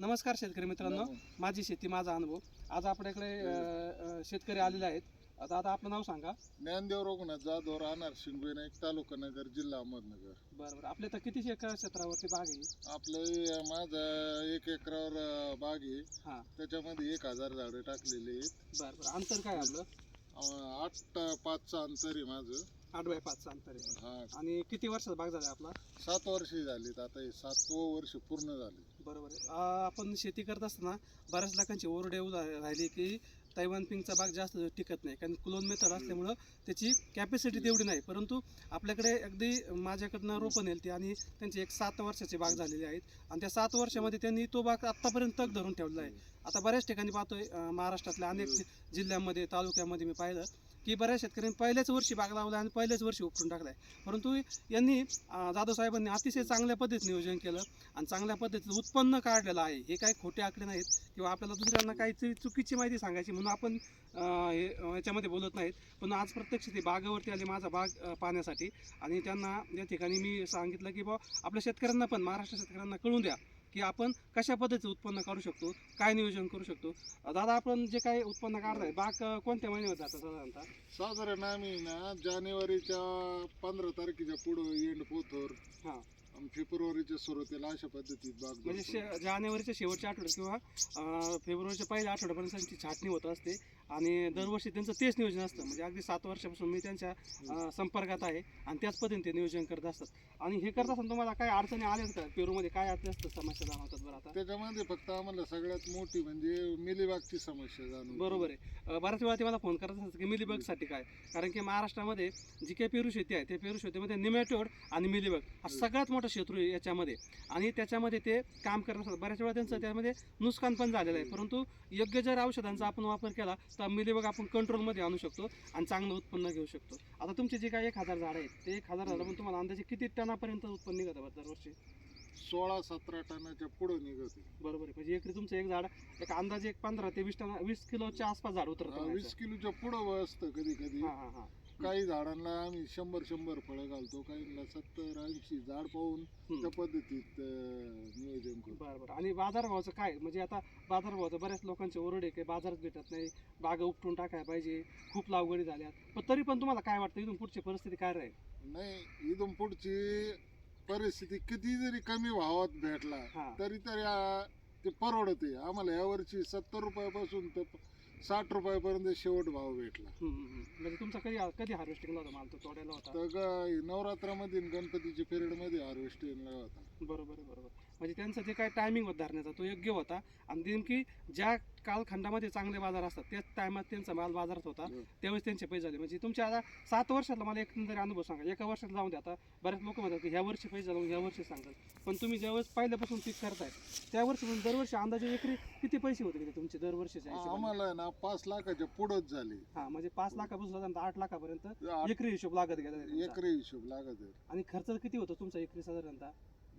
नमस्कार शेतकरी मित्रांनो. माझी शेती माझा अनुभव. आज आपल्याकडे अ, शेतकरी आलेले आहेत. आता आता आपलं नाव सांगा. ज्ञानदेव रघुनाथ जाधव राहणार शिंगवे नाईक तालुका नगर जिल्हा अहमदनगर. बरं बरं. आपल्या तर किती एकर क्षेत्रावरती बाग आहे? आपलं माझं एक एकरावर अं, बाग आहे. हां. त्याच्यामध्ये एक हजार झाडं टाकलेली आहेत. बरं बरं. अंतर काय आहे आपलं? अं, आठ पाचचं अंतर आहे माझं. आठ बाय पाचचं अंतर आहे. हा. आणि किती वर्षाचा बाग झाला आपला? सात वर्षे झालीत. आता हे सातवं वर्ष पूर्ण झाले. बरोबर आहे. आपण शेती करत असताना बऱ्याच लोकांची ओरड येऊ राहिली की तैवान पिंकचा भाग जास्त टिकत नाही. कारण क्लोन मेथड असल्यामुळं त्याची कॅपॅसिटी तेवढी नाही. परंतु आपल्याकडे अगदी माझ्याकडनं रोपण येईल ती आणि त्यांची एक सात वर्षाची बाग झालेली आहेत. आणि त्या सात वर्षामध्ये त्यांनी तो बाग आत्तापर्यंत तग धरून ठेवलेला आहे. आता बऱ्याच ठिकाणी पाहतोय महाराष्ट्रातल्या अनेक जिल्ह्यांमध्ये तालुक्यामध्ये मी पाहिलं की बऱ्याच शेतकऱ्यांनी पहिल्याच वर्षी बाग लावला आणि पहिल्याच वर्षी उपटून टाकलाय. परंतु यांनी जाधव साहेबांनी अतिशय चांगल्या पद्धतीने नियोजन केलं आणि चांगल्या पद्धतीचं उत्पन्न काढलेलं आहे. हे काही खोटे आकडे नाहीत किंवा आपल्याला दुसऱ्यांना काहीतरी चुकीची माहिती सांगायची म्हणून आपण हे याच्यामध्ये बोलत नाहीत. पण आज प्रत्यक्ष ते बागावरती आले माझा बाग पाहण्यासाठी आणि त्यांना या ठिकाणी मी सांगितलं की बा आपल्या शेतकऱ्यांना पण महाराष्ट्र शेतकऱ्यांना कळून द्या की आपण कशा पद्धतीचं उत्पन्न काढू शकतो काय नियोजन करू शकतो? दादा आपण जे काही उत्पन्न काढताय बाग कोणत्या महिन्यामध्ये जातं साधारणतः? साधारण आम्ही ना जानेवारीच्या पंधरा तारखेच्या पुढं एंड पोथोर हां. फेब्रुवारीच्या सुरुवातीला अशा पद्धतीत बाग म्हणजे. शे जानेवारीच्या शेवटच्या आठवड्यात किंवा अं, फेब्रुवारीच्या पहिल्या आठवड्यापर्यंत त्यांची छाटणी होत असते आणि दरवर्षी त्यांचं तेच नियोजन असतं. म्हणजे अगदी सात वर्षापासून मी त्यांच्या अं, संपर्कात आहे आणि त्याच पद्धतीने ते नियोजन करत असतात. आणि हे करत असताना तुम्हाला काय अडचणी आल्यात का? पेरूमध्ये काय जास्त समस्या जाणवतात बरं आता? त्याच्यामध्ये फक्त आम्हाला सगळ्यात मोठी म्हणजे मिलीबागची समस्या जाणून बरोबर आहे. अं, बऱ्याच वेळा ते मला फोन करत असतात की मिलीबगसाठी काय? कारण की महाराष्ट्रामध्ये जी काही पेरू शेती आहे त्या पेरू शेतीमध्ये निमॅटोड आणि मिलीबग हा सगळ्यात मोठा शत्रू आहे याच्यामध्ये. आणि त्याच्यामध्ये ते काम असतात. बऱ्याच वेळा त्यांचं त्यामध्ये नुकसान पण झालेलं आहे. परंतु योग्य जर औषधांचा आपण वापर केला तर मिलीबग आपण कंट्रोलमध्ये आणू शकतो आणि चांगलं उत्पन्न घेऊ शकतो. आता तुमचे जे काही एक हजार झाड आहेत ते एक हजार झाडं तुम्हाला अंदाजे किती टनापर्यंत उत्पन्न निघत दरवर्षी? सोळा सतरा टनाच्या पुढे निघते बरोबर आहे. म्हणजे एकरी तुमचं एक झाड एक अंदाजे एक पंधरा ते वीस टना वीस किलोच्या आसपास झाड उतरतं वीस किलोच्या पुढं बसतं कधी कधी. हां हां हां. काही झाडांना आम्ही शंभर शंभर फळं घालतो काहींना सत्तर ऐंशी झाड पाहून. त्या पद्धतीत अं, नियोजन करतो. बरं बरं. आणि बाजारभावाचं काय? म्हणजे आता बाजारभावाचं बऱ्याच लोकांचे ओरड आहे की बाजारात भेटत नाही बागा उपटून टाकायला पाहिजे खूप लागवडी झाल्यात. पण तरी पण तुम्हाला काय वाटतं इथून पुढची परिस्थिती काय राहील? नाही इथून पुढची परिस्थिती किती जरी कमी भावात भेटला हां. तरी तरी आ, ते परवडते आम्हाला यावर्षी सत्तर रुपयापासून तर साठ रुपयापर्यंत शेवट भाव भेटला. म्हणजे तुमचा कधी कधी हार्वेस्टिंगला होता माल? तो तोड्याला होता. तर ग- नवरात्रामध्ये आणि गणपतीच्या पिरियडमध्ये हार्वेस्टिंगला होता. बरोबर आहे बरोबर म्हणजे त्यांचं जे काय टायमिंग होता धरण्याचा तो योग्य होता. आणि नेमकी ज्या कालखंडामध्ये चांगले बाजार असतात त्याच टायमात त्यांचा माल बाजारात होता. त्यावेळेस त्यांचे पैसे झाले. म्हणजे तुमच्या आता सात वर्षातला मला एकंदरी अनुभव सांगा. एका वर्षात जाऊन द्या आता. बरेच लोक म्हणतात की ह्या वर्षी पैसे झाला ह्या वर्षी सांगाल पण तुम्ही ज्यावेळेस पहिल्यापासून पीक करताय त्या वर्षी दरवर्षी अंदाजे एकरी किती पैसे होते किती तुमचे दरवर्षीचे? आम्हाला ना पाच लाखाच्या पुढंच झाले. हा म्हणजे पाच लाखापासून साधारणतः आठ लाखापर्यंत एकरी हिशोब लागत गेला. एकरी हिशोब लागत आणि खर्च किती होतो तुमचा एकरी साधारणतः?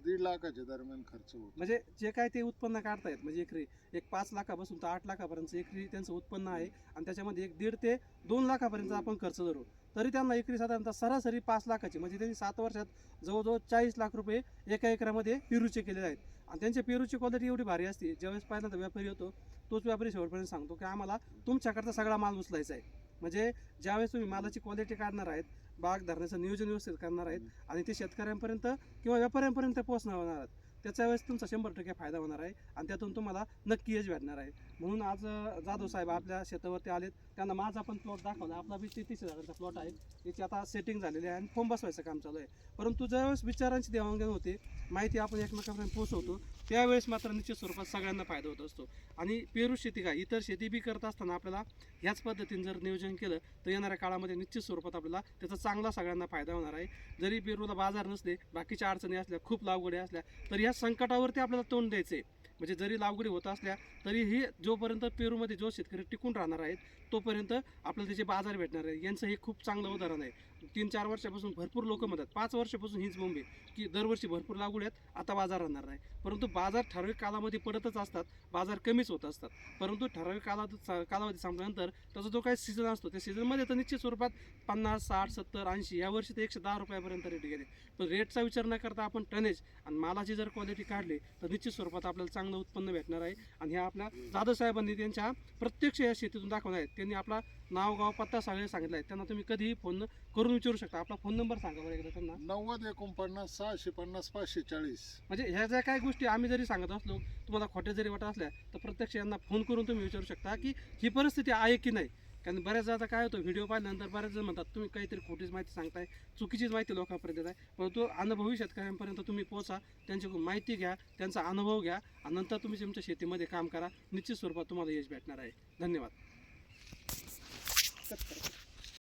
दीड लाखाच्या दरम्यान खर्च होतो. म्हणजे जे काय ते उत्पन्न काढतायत म्हणजे एकरी एक पाच लाखापासून तर आठ लाखापर्यंत एकरी त्यांचं उत्पन्न आहे. आणि त्याच्यामध्ये एक दीड ते दोन लाखापर्यंत आपण खर्च धरू. तरी त्यांना एकरी साधारणतः सरासरी पाच लाखाची म्हणजे त्यांनी सात वर्षात जवळजवळ चाळीस लाख रुपये एका एकरामध्ये पेरूचे केलेले आहेत. आणि त्यांच्या पेरूची क्वालिटी एवढी भारी असते. ज्यावेळेस पहिल्यांदा व्यापारी होतो तोच व्यापारी शेवटपर्यंत सांगतो की आम्हाला तुमच्याकडचा सगळा माल उचलायचा आहे. म्हणजे ज्यावेळेस तुम्ही मालाची क्वालिटी काढणार आहेत बाग धरण्याचं नियोजन व्यवस्थित करणार आहेत आणि ते शेतकऱ्यांपर्यंत किंवा व्यापाऱ्यांपर्यंत पोहोचणार होणार आहेत त्याच्या वेळेस तुमचा शंभर टक्के फायदा होणार आहे आणि त्यातून तुम्हाला नक्की यश भेटणार आहे. म्हणून आज जाधव साहेब आपल्या शेतावरती आलेत. त्यांना माझा पण प्लॉट दाखवला. आपला बी तेहतीस हजाराचा प्लॉट आहे. याची आता सेटिंग झालेली आहे आणि फोम बसवायचं काम चालू आहे. परंतु ज्यावेळेस विचारांची देवाणघेवाण होते माहिती आपण एकमेकांपर्यंत पोहोचवतो त्यावेळेस मात्र निश्चित स्वरूपात सगळ्यांना फायदा होत असतो. आणि पेरू शेती काय इतर शेती बी करत असताना आपल्याला ह्याच पद्धतीने जर नियोजन केलं तर येणाऱ्या काळामध्ये निश्चित स्वरूपात आपल्याला त्याचा चांगला सगळ्यांना फायदा होणार आहे. जरी पेरूला बाजार नसले बाकीच्या अडचणी असल्या खूप लागवडी असल्या तर या संकटावरती आपल्याला तोंड द्यायचं आहे म्हणजे जरी लागवडी होत असल्या तरीही जोपर्यंत पेरूमध्ये जो शेतकरी टिकून राहणार आहेत तोपर्यंत आपल्याला त्याचे बाजार भेटणार आहे यांचं हे खूप चांगलं उदाहरण आहे. तीन चार वर्षापासून भरपूर लोक म्हणतात पाच वर्षापासून हीच बोंबे की दरवर्षी भरपूर लागवड आहेत आता बाजार राहणार नाही. परंतु बाजार ठराविक कालामध्ये पडतच असतात बाजार कमीच होत असतात. परंतु ठराविक कालावधी कालावधी संपल्यानंतर त्याचा जो काही सीझन असतो त्या सीझनमध्ये तर निश्चित स्वरूपात पन्नास साठ सत्तर ऐंशी या वर्षी तर एकशे दहा रुपयापर्यंत रेट गेले. पण रेटचा विचार न करता आपण टनेज आणि मालाची जर क्वालिटी काढली तर निश्चित स्वरूपात आपल्याला चांगलं चांगलं उत्पन्न भेटणार आहे. आणि ह्या आपल्या जाधव साहेबांनी त्यांच्या प्रत्यक्ष या शेतीतून दाखवणार आहेत. त्यांनी आपला नाव गाव पत्ता सगळे सांगितलं आहे. त्यांना तुम्ही कधीही फोन करून विचारू शकता. आपला फोन नंबर सांगा बरं एकदा त्यांना. नव्वद एकोणपन्नास सहाशे पन्नास पाचशे चाळीस. म्हणजे ह्या ज्या काही गोष्टी आम्ही जरी सांगत असलो तुम्हाला खोट्या जरी वाटत असल्या तर प्रत्यक्ष यांना फोन करून तुम्ही विचारू शकता की ही परिस्थिती आहे की नाही. कारण बऱ्याच आता काय होतं व्हिडिओ पाहिल्यानंतर बऱ्याच जण म्हणतात तुम्ही काहीतरी खोटीच माहिती सांगताय चुकीचीच माहिती लोकांपर्यंत देत आहे परंतु अनुभवी शेतकऱ्यांपर्यंत तुम्ही पोहोचा त्यांच्याकडून माहिती घ्या त्यांचा अनुभव घ्या आणि नंतर तुम्ही तुमच्या शेतीमध्ये काम करा. निश्चित स्वरूपात तुम्हाला यश भेटणार आहे. धन्यवाद.